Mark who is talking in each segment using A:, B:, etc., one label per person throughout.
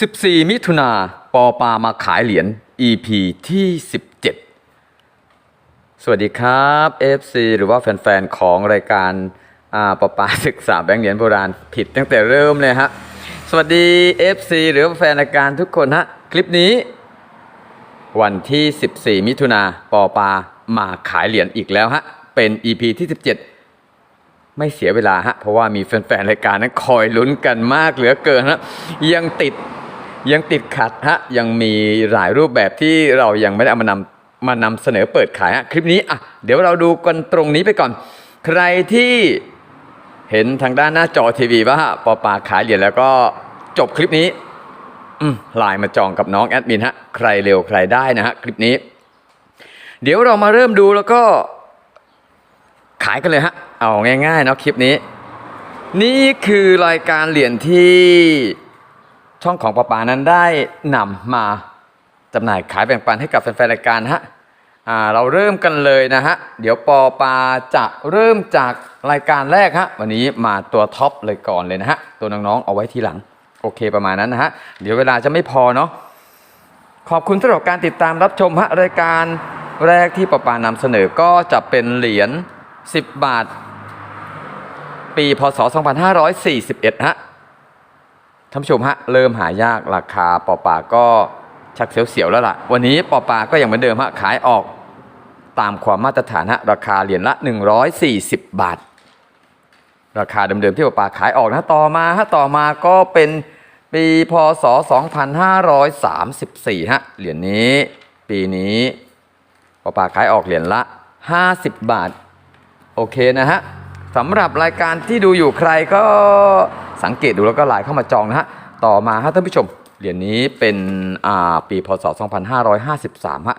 A: 14 มิถุนาปอปามาขายเหรียญ EP ที่ 17 สวัสดีครับ FC หรือว่าแฟนๆ ของรายการาปอปาศึกษาแบงค์เหรียญโบราณผิดตั้งแต่เริ่มเลยฮะ สวัสดี FC หรือว่าแฟนรายการทุกคนฮะ คลิปนี้ วันที่ 14 มิถุนาปอปามาขายเหรียญอีกแล้วฮะ เป็น EP ที่ 17ไม่เสียเวลาฮะ เพราะว่ามีแฟนๆ รายการนั้นคอยลุ้นกันมากเหลือเกินฮะ ยังติด ยังติดขัดฮะยังมีหลายรูปแบบที่เรายังไม่ได้เอามานำมานำเสนอเปิดขายฮะคลิปนี้อะเดี๋ยวเราดูกันตรงนี้ไปก่อน ใครที่เห็นทางด้านหน้าจอทีวีว่าปอปาขายเหรียญแล้วก็จบคลิปนี้อืมไลน์มาจองกับน้องแอดมินฮะใครเร็วใครได้นะฮะคลิปนี้ เดี๋ยวเรามาเริ่มดูแล้วก็ขายกันเลยฮะ เอาง่ายๆเนาะคลิปนี้ นี่คือรายการเหรียญที่ ช่องของปะปานั้นได้นำมาจำหน่ายขายแบ่งปันให้กับแฟนๆรายการฮะเราเริ่มกันเลยนะฮะ เดี๋ยวปอปาจะเริ่มจากรายการแรกฮะ วันนี้มาตัวท็อปเลยก่อนเลยนะฮะ ตัวน้องๆเอาไว้ทีหลัง โอเคประมาณนั้นนะฮะ เดี๋ยวเวลาจะไม่พอเนาะ ขอบคุณสำหรับการติดตามรับชมฮะ รายการแรกที่ปะปานำเสนอก็จะเป็นเหรียญ 10 บาท ปีพศ 2541 ฮะ ท่านผู้ชมฮะเริ่มหายากราคาปอปาก็ชักเสียวๆแล้วล่ะ วันนี้ปอปาก็ยังเหมือนเดิมฮะขายออกตามความมาตรฐานฮะราคาเหรียญละ 140 บาท ราคาเดิมๆที่ปอปาขายออกนะต่อมาฮะต่อมาก็เป็นปีพศ 2534ฮะเหรียญนี้ปีนี้ปอปาขายออกเหรียญละ 50 บาท โอเคนะฮะสำหรับรายการที่ดูอยู่ใครก็ สังเกตดูแล้วก็ไลน์เข้ามาจองนะฮะต่อมาฮะท่านผู้ชมเหรียญนี้เป็นปีพศ 2553ฮะ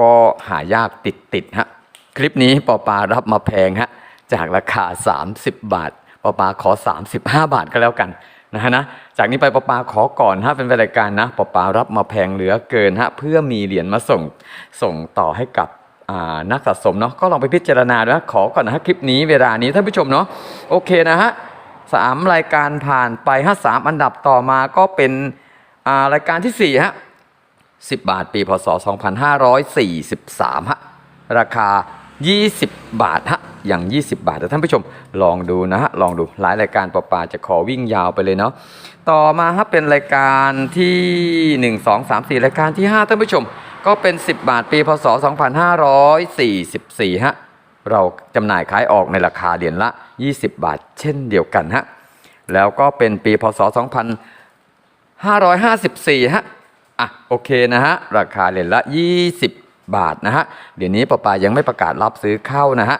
A: ก็หายากติดติดๆฮะคลิปนี้ปอปารับมาแพงฮะจากราคา 30 บาทปอปาขอ 35 บาทก็แล้วกันนะฮะนะจากนี้ไปปอปาขอก่อนฮะเป็นรายการนะปอปารับมาแพงเหลือเกินฮะเพื่อมีเหรียญมาส่งส่งต่อให้กับนักสะสมเนาะก็ลองไปพิจารณาด้วยขอก่อนนะฮะคลิปนี้เวลานี้ท่านผู้ชมเนาะโอเคนะฮะ สามรายการผ่านไปฮะสามอันดับต่อมาก็เป็นารายการที่สี่ฮะ10บาทปีพศ2543ฮะราคา20บาทฮะอย่าง 20 บาทแต่ท่านผู้ชมลองดูนะฮะลองดูหลายรายการปอปาจะขอวิ่งยาวไปเลยเนาะต่อมาฮะเป็นรายการที่ 1 2 3 4 รายการที่ 5 ท่านผู้ชม ก็เป็น 10 บาทปีพศ 2544ฮะ เราจำหน่ายขายออกในราคาเหรียญละ 20 บาท เช่นเดียวกันฮะแล้วก็เป็นปีพศ 2554 ฮะ อะ โอเคนะฮะ ราคาเหรียญละ 20 บาทนะฮะ เดี๋ยวนี้ปปายังไม่ประกาศรับซื้อเข้านะฮะ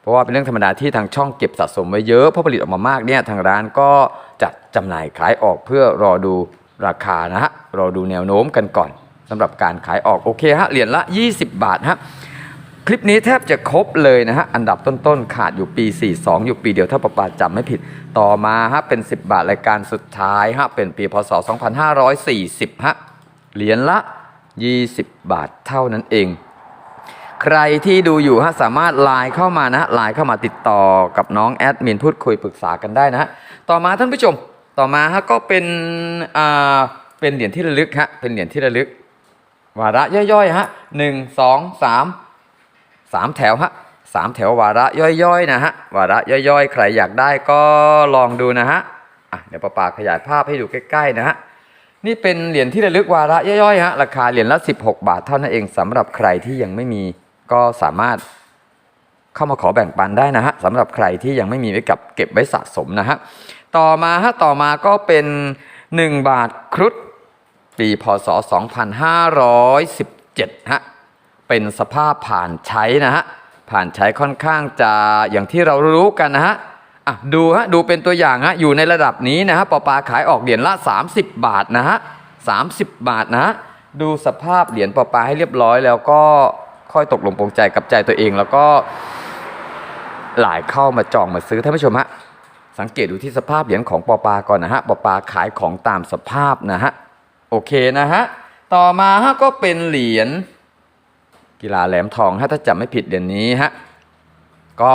A: เพราะว่าเป็นเรื่องธรรมดาที่ทางช่องเก็บสะสมไว้เยอะ เพราะผลิตออกมามากเนี่ย ทางร้านก็จัดจำหน่ายขายออกเพื่อรอดูราคานะฮะ รอดูแนวโน้มกันก่อนสำหรับการขายออก โอเคฮะ เหรียญละ 20 บาทฮะ คลิปนี้แทบจะครบเลยนะฮะ อันดับต้นๆ ขาดอยู่ปี 42 อยู่ปีเดียวถ้าประปาจำไม่ผิด ต่อมาฮะ เป็น 10 บาทรายการสุดท้ายฮะ เป็นปีพศ 2540 ฮะ เหรียญละ 20 บาทเท่านั้นเอง ใครที่ดูอยู่ฮะ สามารถไลน์เข้ามานะฮะไลน์เข้ามาติดต่อกับน้องแอดมินพูดคุยปรึกษากันได้นะฮะ ต่อมาท่านผู้ชม ต่อมาฮะก็เป็นอ่าเป็นเหรียญที่ระลึกฮะ เป็นเหรียญที่ระลึก วาระย่อยๆฮะหนึ่งสองสาม สามแถวฮะสามแถววาระย่อยๆนะฮะวาระย่อยๆ ใครอยากได้ก็ลองดูนะฮะอะเดี๋ยวปาปาขยายภาพให้ดูใกล้ๆนะฮะนี่เป็นเหรียญที่ระลึกวาระย่อยๆฮะราคาเหรียญละ 16 บาทเท่านั้นเองสำหรับใครที่ยังไม่มีก็สามารถเข้ามาขอแบ่งปันได้นะฮะสำหรับใครที่ยังไม่มีไว้กับเก็บไว้สะสมนะฮะต่อมาฮะต่อมาก็เป็น 1 บาทครุฑปีพศ 2517ฮะ เป็นสภาพผ่านใช้นะฮะผ่านใช้ค่อนข้างจะอย่างที่เรารู้กันนะฮะอะดูฮะดูเป็นตัวอย่างฮะอยู่ในระดับนี้นะฮะปอปาขายออกเหรียญละ 30 บาทนะฮะ30บาทนะฮะดูสภาพเหรียญปอปาให้เรียบร้อยแล้วก็ค่อยตกลงปรงใจกับใจตัวเองแล้วก็หลายเข้ามาจองมาซื้อท่านผู้ชมฮะสังเกตดูที่สภาพเหรียญของปอปาก่อนนะฮะปอปาขายของตามสภาพนะฮะโอเคนะฮะต่อมาฮะก็เป็นเหรียญ กีฬาแหลมทองฮะถ้าจำไม่ผิดเดือนนี้ฮะก็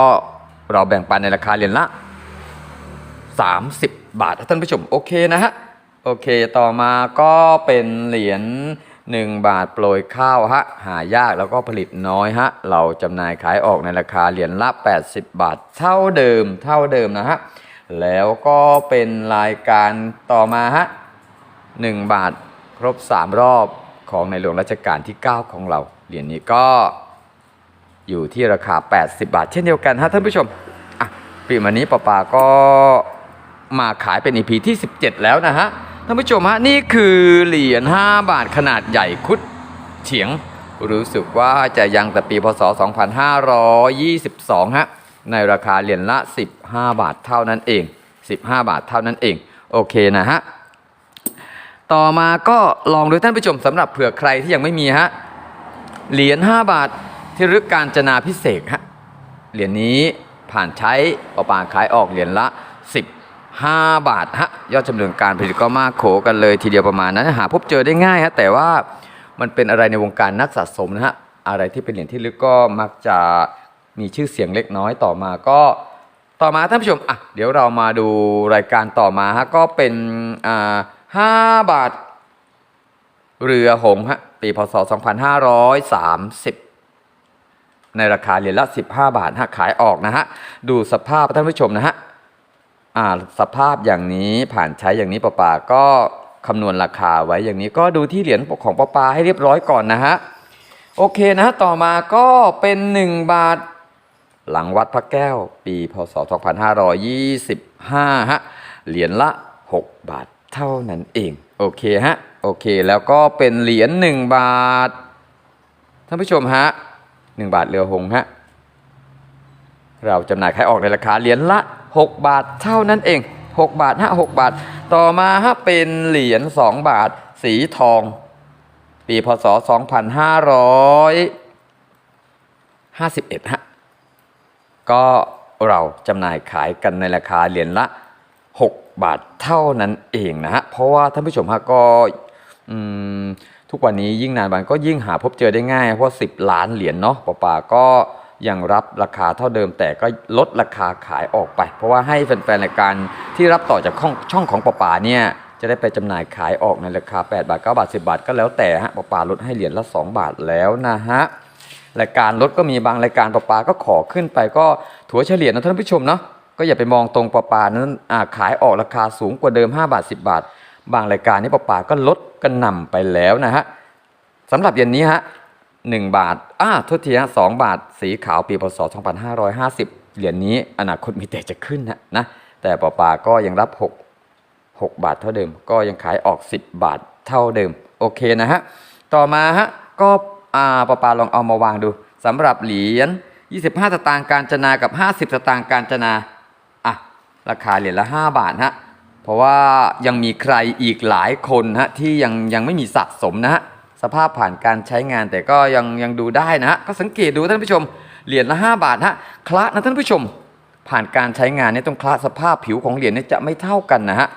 A: เราแบ่งปันในราคาเหรียญละ 30 บาทท่านผู้ชมโอเคนะฮะโอเคต่อมาก็เป็นเหรียญ1 บาทโปรยข้าวฮะหายากแล้วก็ผลิตน้อยฮะเราจำหน่ายขายออกในราคาเหรียญละ 80 บาทเท่าเดิมเท่าเดิมนะฮะแล้วก็เป็นรายการต่อมาฮะ1บาทครบ 3 รอบของในหลวงรัชกาลที่ 9 ของเรา เหรียญนี้ก็อยู่ที่ราคา 80 บาท เช่นเดียวกันฮะท่านผู้ชมอะปีมานี้ป้าปาก็มาขายเป็น EP ที่ 17 แล้วนะฮะท่านผู้ชมฮะนี่คือเหรียญ 5 บาทขนาดใหญ่คุดเฉียง รู้สึกว่าจะยังแต่ปีพศ 2522 ฮะ ในราคาเหรียญละ 15 บาทเท่านั้นเอง 15 บาทเท่านั้นเอง โอเคนะฮะ ต่อมาก็ลองดูท่านผู้ชมสำหรับเผื่อใครที่ยังไม่มีฮะ เหรียญ5บาทที่รึกการจนาพิเศษฮะเหรียญนี้ผ่านใช้ประปาขายออกเหรียญละ 15 บาทฮะยอดจำนวนการผลิตก็มากโขกันเลยทีเดียวประมาณนั้นหาพบเจอได้ง่ายฮะแต่ว่ามันเป็นอะไรในวงการนักสะสมนะฮะอะไรที่เป็นเหรียญที่ลึกก็มักจะมีชื่อเสียงเล็กน้อยต่อมาก็ต่อมาท่านผู้ชมอะเดี๋ยวเรามาดูรายการต่อมาฮะก็เป็นอ่าห้าบาท เรือหงฮะปีพศ 2530 ในราคาเหรียญละ 15 บาทฮะขายออกนะฮะ ดูสภาพท่านผู้ชมนะฮะอ่าสภาพอย่างนี้ผ่านใช้อย่างนี้ปะปาก็คำนวณราคาไว้อย่างนี้ก็ดูที่เหรียญของปะปาให้เรียบร้อยก่อนนะฮะ โอเคนะฮะต่อมาก็เป็น 1 บาท หลังวัดพระแก้ว ปีพศ 2525ฮะเหรียญละ 6 บาทเท่านั้นเอง โอเคฮะ โอเคแล้วก็เป็นเหรียญ1บาท ท่านผู้ชมฮะ1บาทเรือหงส์ฮะเราจำหน่ายขายออกในราคาเหรียญละ 6 บาทเท่านั้นเอง 6 บาทฮะ6บาท ต่อมาฮะเป็นเหรียญ2บาท สีทอง ปีพศ 2551ฮะก็เราจำหน่ายขายกันในราคาเหรียญละ 6 บาทเท่านั้นเองนะฮะ เพราะว่าท่านผู้ชมฮะก็ ทุกวันนี้ยิ่งนานวันก็ยิ่งหาพบเจอได้ง่าย เพราะ 10 ล้านเหรียญเนาะป่าป่าก็ยังรับราคาเท่าเดิมแต่ก็ลดราคาขายออกไป เพราะว่าให้แฟนๆรายการที่รับต่อจากช่องของป่าป่าเนี่ยจะได้ไปจำหน่ายขายออกในราคา 8 บาท 9 บาท 10 บาทก็แล้วแต่ฮะป่าป่าลดให้เหรียญละ 2 บาทแล้วนะฮะ รายการลดก็มีบางรายการปลาปลาก็ขอขึ้นไปก็ถัวเฉลี่ยนะท่านผู้ชมเนาะก็อย่าไปมองตรงปลาปลานั้นขายออกราคาสูงกว่าเดิม 5 บาท 10 บาท บางรายการนี่ปลาปลาก็ลดกันนำไปแล้วนะฮะสำหรับเย็นนี้ฮะ1บาทอ่าโทษทีฮะ2บาท สีขาวปีพศ 2550 เหรียญนี้อนาคตมีแต่จะขึ้นนะนะแต่ปลาปลาก็ยังรับ 6 6 บาทเท่าเดิม ก็ยังขายออก 10 บาทเท่าเดิม โอเคนะฮะ ต่อมาฮะก็อ่าปาปาลองเอามาวางดูสำหรับเหรียญ 25 สตางค์การจนากับ 50 สตางค์การจนาอะราคาเหรียญละ 5 บาทฮะ เพราะว่ายังมีใครอีกหลายคนฮะที่ยังยังไม่มีสะสมนะฮะสภาพผ่านการใช้งานแต่ก็ยังยังดูได้นะฮะก็สังเกตดูท่านผู้ชมเหรียญละ 5 บาทฮะคละนะท่านผู้ชม ผ่านการใช้งานเนี่ยต้องคละสภาพผิวของเหรียญเนี่ยจะไม่เท่ากันนะฮะ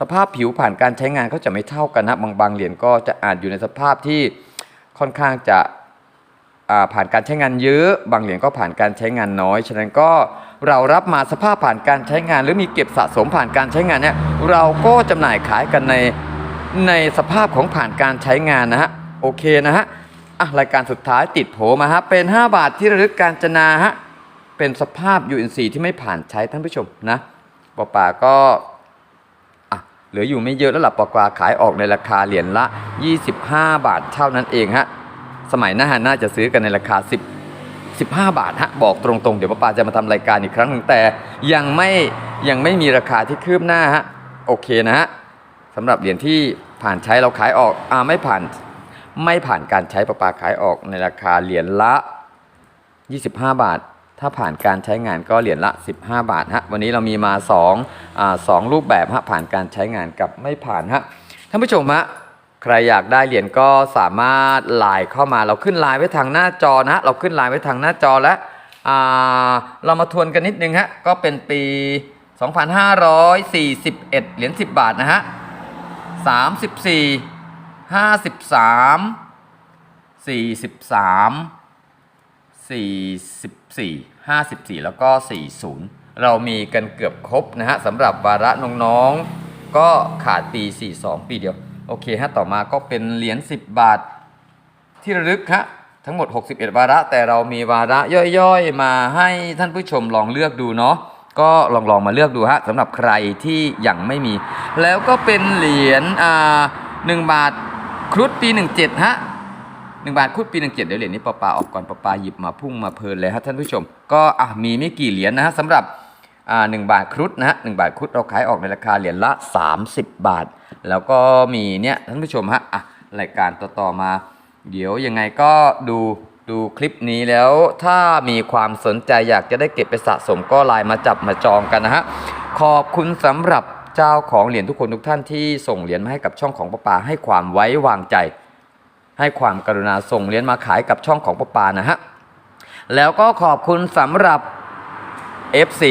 A: สภาพผิวผ่านการใช้งานก็จะไม่เท่ากันนะบางบางเหรียญก็จะอาจอยู่ในสภาพที่ค่อนข้างจะผ่านการใช้งานเยอะ บางเหรียญก็ผ่านการใช้งานน้อย ฉะนั้นก็ เรารับมาสภาพผ่านการใช้งาน หรือมีเก็บสะสมผ่านการใช้งานเนี่ยเราก็จำหน่ายขายกันในในสภาพของผ่านการใช้งานนะฮะโอเคนะฮะอะรายการสุดท้ายติดโผมาฮะเป็น 5 บาทที่ระลึกการจนาฮะเป็นสภาพ UNC ที่ไม่ผ่านใช้ท่านผู้ชมนะป่าป่าก็อะเหลืออยู่ไม่เยอะแล้วหลับปากาขายออกในราคาเหรียญละ 25 บาทเท่านั้นเองฮะสมัยหน้าน่าจะซื้อกันในราคา 10 15 บาทฮะบอกตรงๆ เดี๋ยวป้าปาจะมาทำรายการอีกครั้งหนึ่งแต่ยังไม่ยังไม่มีราคาที่คืบหน้าฮะโอเคนะฮะสำหรับเหรียญที่ผ่านใช้เราขายออกอ่าไม่ผ่านไม่ผ่านการใช้ป้าปาขายออกในราคาเหรียญละ 25 บาท ถ้าผ่านการใช้งานก็เหรียญละ 15 บาทฮะวันนี้เรามีมา2อ่าสองรูปแบบฮะผ่านการใช้งานกับไม่ผ่านฮะท่านผู้ชมฮะ ใครอยากได้เหรียญก็สามารถไลน์เข้ามาเราขึ้นไลน์ไว้ทางหน้าจอนะเราขึ้นไลน์ไว้ทางหน้าจอแล้วเรามาทวนกันนิดนึงฮะก็เป็นปี 2541 เหรียญ10 บาทนะฮะ 34 53 43 44 54 แล้วก็ 40 เรามีกันเกือบครบนะฮะสำหรับวาระน้องก็ขาดปี 42 ปีเดียว โอเคฮะต่อมาก็เป็นเหรียญ10 บาท ที่ระลึกฮะทั้งหมด 61 วาระ แต่เรามีวาระย่อยๆ มาให้ท่านผู้ชมลองเลือกดูเนาะก็ลองลองมาเลือกดูฮะสำหรับใครที่ยังไม่มี แล้วก็เป็นเหรียญอ่าหนึ่งบาทครุฑปี 17ฮะหนึ่งบาทครุฑปี17เดี๋ยวเหรียญนี้ปาปาออกก่อนปาปาหยิบมาพุ่งมาเพลินเลยฮะท่านผู้ชม ก็อะมีไม่กี่เหรียญนะฮะสำหรับ หนึ่งบาทครุฑนะฮะหนึ่งบาทครุฑเราขายออกในราคาเหรียญละ 30 บาท แล้วก็มีเนี่ยท่านผู้ชมฮะอะรายการต่อๆมา เดี๋ยวยังไงก็ดูดูคลิปนี้แล้วถ้ามีความสนใจอยากจะได้เก็บไปสะสมก็ไลน์มาจับมาจองกันนะฮะขอบคุณสำหรับเจ้าของเหรียญทุกคนทุกท่านที่ส่งเหรียญมาให้กับช่องของป้าปาให้ความไว้วางใจ ให้ความกรุณาส่งเหรียญมาขายกับช่องของป้าปานะฮะแล้วก็ขอบคุณสำหรับ FC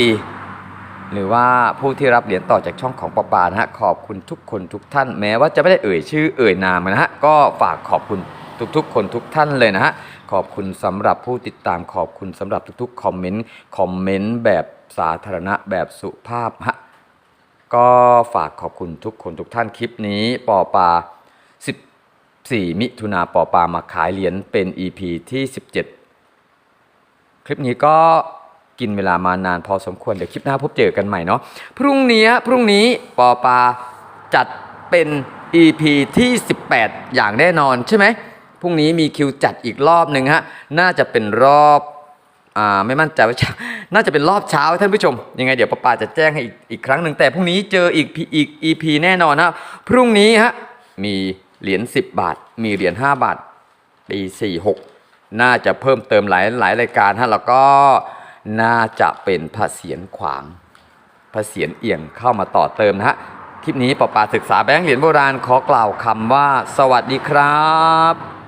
A: หรือว่าผู้ที่รับเหรียญต่อจากช่องของปอปานะฮะขอบคุณทุกคนทุกท่านแม้ว่าจะไม่ได้เอ่ยชื่อเอ่ยนามนะฮะก็ฝากขอบคุณทุกๆ คนทุกท่านเลยนะฮะขอบคุณสำหรับผู้ติดตามขอบคุณสำหรับทุกๆคอมเมนต์คอมเมนต์แบบสาธารณะแบบสุภาพฮะก็ฝากขอบคุณทุกคนทุกท่านคลิปนี้ปอปา14 มิถุนาปอปามาขายเหรียญเป็น EP ที่ 17 คลิปนี้ก็ กินเวลามานานพอสมควร เดี๋ยวคลิปหน้าพบเจอกันใหม่เนาะพรุ่งนี้พรุ่งนี้ปอปาจัดเป็น EP ที่ 18 อย่างแน่นอนใช่ไหมพรุ่งนี้มีคิวจัดอีกรอบหนึ่งฮะน่าจะเป็นรอบอ่าไม่มั่นใจว่าน่าจะเป็นรอบเช้าท่านผู้ชม ยังไงเดี๋ยวปอปาจะแจ้งให้อีกอีกครั้งหนึ่งแต่พรุ่งนี้เจออีกอีก EP แน่นอนนะพรุ่งนี้ฮะมีเหรียญ10 บาท มีเหรียญ5บาทปี46น่าจะเพิ่มเติมหลายหลายรายการฮะแล้วก็ น่าจะเป็นพระเสียรขวางพระเสียรเอียงเข้ามาต่อเติมนะฮะคลิปนี้ปอปาศึกษาแบงค์เหรียญโบราณขอกล่าวคำว่า สวัสดีครับ